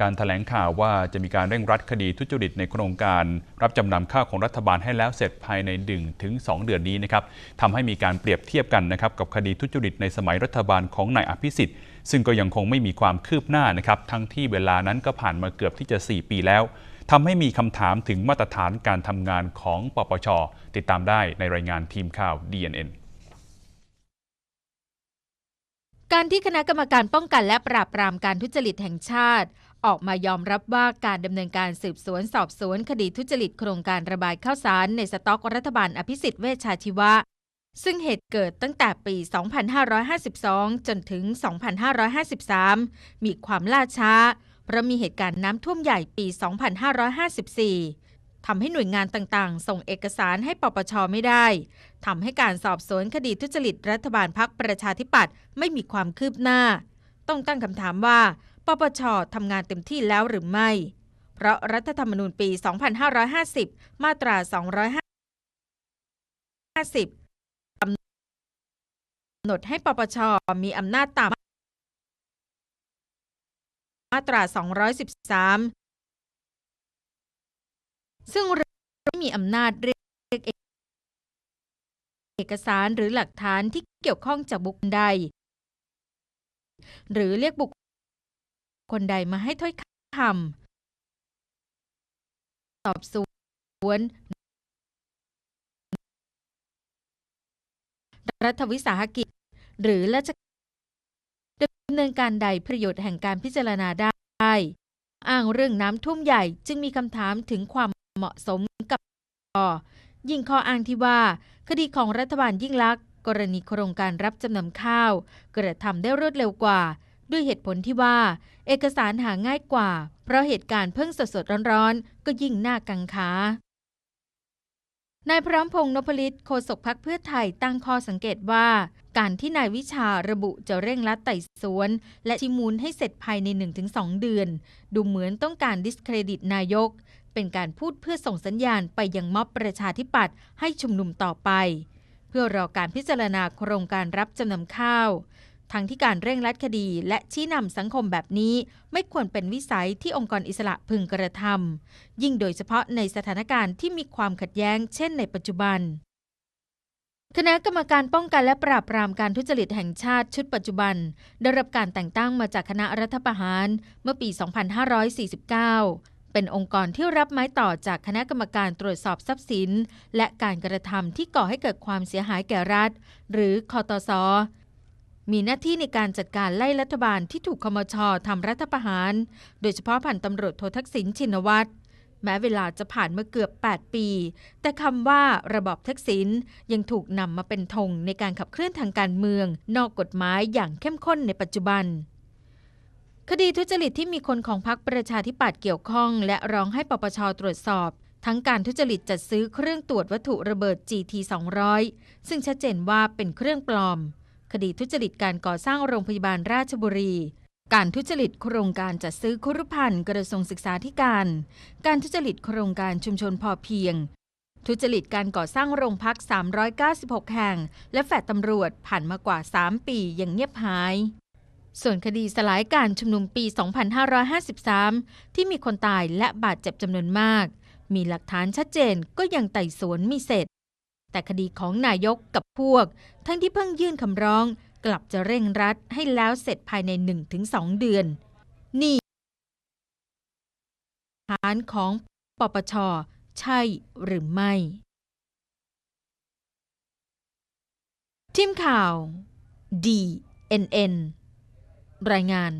การถแถลงข่าวว่าจะมีการเร่งรัดคดีทุจริตในโครงการ รับจำนำข้าวของรัฐบาลให้แล้วเสร็จภายใน1ถึง2เดือนนี้นะครับทำให้มีการเปรียบเทียบกันนะครับกับคดีทุจริตในสมัยรัฐบาลของนายอภิสิทธิ์ ซึ่งก็ยังคงไม่มีความคืบหน้านะครับทั้งที่เวลานั้นก็ผ่านมาเกือบที่จะ 4 ปีแล้วทำให้มีคำถามถึงมาตรฐานการทำงานของปปช ติดตามได้ในรายงานทีมข่าว DNN การที่คณะกรรมการป้องกันและปราบปรามการทุจริตแห่งชาติ ออกมายอมรับว่าการดำเนินการสืบสวนสอบสวนคดีทุจริตโครงการระบายข้าวสารในสต็อกรัฐบาลอภิสิทธิ์เวชชาชีวะ ซึ่งเหตุเกิดตั้งแต่ปี 2552 จนถึง 2553 มีความล่าช้า เพราะมีเหตุการณ์น้ำท่วมใหญ่ปี 2554 ทำให้หน่วยงานต่างๆ ส่งเอกสารให้ปปชไม่ได้ ทำให้การสอบสวนคดีทุจริตรัฐบาลพักประชาธิปัตย์ไม่มีความคืบหน้า ต้องตั้งคำถามว่า ปปชทำงานเต็มที่แล้วหรือไม่ เพราะรัฐธรรมนูญปี 2550 มาตรา 250กำหนดให้ปปชมีอำนาจตามมาตรา 213 ซึ่งไม่มีอำนาจเรียกเอกสารหรือหลักฐานที่เกี่ยวข้องจากบุคคลใด หรือเรียกบุค คลใดมาให้ถ้อยคำสอบสวนรัฐวิสาหกิจ หรือราชดำเนินการใดประโยชน์แห่งการพิจารณาได้ อ้างเรื่องน้ำท่วมใหญ่จึงมีคำถามถึงความเหมาะสมกับยิ่งข้ออ้างที่ว่า คดีของรัฐบาลยิ่งลักษณ์กรณีโครงการรับจำนำข้าว กระทำได้รวดเร็วกว่า ด้วยเหตุผลที่ว่า เอกสารหาง่ายกว่า เพราะเหตุการณ์เพิ่งสดๆร้อนๆ ก็ยิ่งน่ากังขานายพร้อมพงษ์นพลิตโฆษกพักเพื่อไทยตั้งข้อสังเกตว่า การที่นายวิชาระบุจะเร่งรัดไต่สวน และชิมูลให้เสร็จภายใน 1-2 เดือน ดูเหมือนต้องการดิสเครดิตนายก เป็นการพูดเพื่อส่งสัญญาณไปยังม็อบประชาธิปัตย์ให้ชุมนุมต่อไป เพื่อรอการพิจารณาโครงการรับจำนำข้าว ทั้งที่การเร่งรัดคดี และชี้นำสังคมแบบนี้ ไม่ควรเป็นวิสัยที่องค์กรอิสระพึงกระทำยิ่งโดยเฉพาะในสถานการณ์ที่มีความขัดแย้ง เช่นในปัจจุบัน คณะกรรมการป้องกันและปราบปรามการทุจริตแห่งชาติชุดปัจจุบัน ได้รับการแต่งตั้งมาจากคณะรัฐประหารเมื่อปี 2549เป็นองค์กรที่รับไม้ต่อจากคณะกรรมการตรวจสอบทรัพย์สิน และการกระทำที่ก่อให้เกิดความเสียหายแก่รัฐ หรือคอตส มีหน้าที่ในการจัดการไล่รัฐบาลที่ถูกคมชทำรัฐประหาร โดยเฉพาะพันตำรวจโททักษิณชินวัตรแม้เวลาจะผ่านมาเกือบ 8 ปี แต่คำว่าระบอบทักษิณยังถูกนำมาเป็นธงในการขับเคลื่อนทางการเมือง นอกกฎหมายอย่างเข้มข้นในปัจจุบัน คดีทุจริตที่มีคนของพรรคประชาธิปัตย์เกี่ยวข้อง และร้องให้ปปชตรวจสอบ ทั้งการทุจริตจัดซื้อเครื่องตรวจวัตถุระเบิด GT 200ซึ่งชัดเจนว่าเป็นเครื่องปลอม คดีทุจริตการก่อสร้างโรงพยาบาลราชบุรี การทุจริตโครงการจัดซื้อคุรุพันธ์กระทรวงศึกษาธิการ การทุจริตโครงการชุมชนพอเพียง ทุจริตการก่อสร้างโรงพัก 396 แห่ง และแฟดตำรวจผ่านมากว่า 3 ปีอย่างเงียบหายส่วนคดีสลายการชุมนุมปี 2553 ที่มีคนตายและบาดเจ็บจำนวนมาก มีหลักฐานชัดเจนก็ยังไต่สวนมีเสร็จ แต่คดีของนายกกับพวก ทั้งที่เพิ่งยื่นคำร้อง กลับจะเร่งรัดให้แล้วเสร็จภายใน 1-2 เดือน นี่ฐานของปปช ใช่หรือไม่ ทีมข่าว DNN รายงาน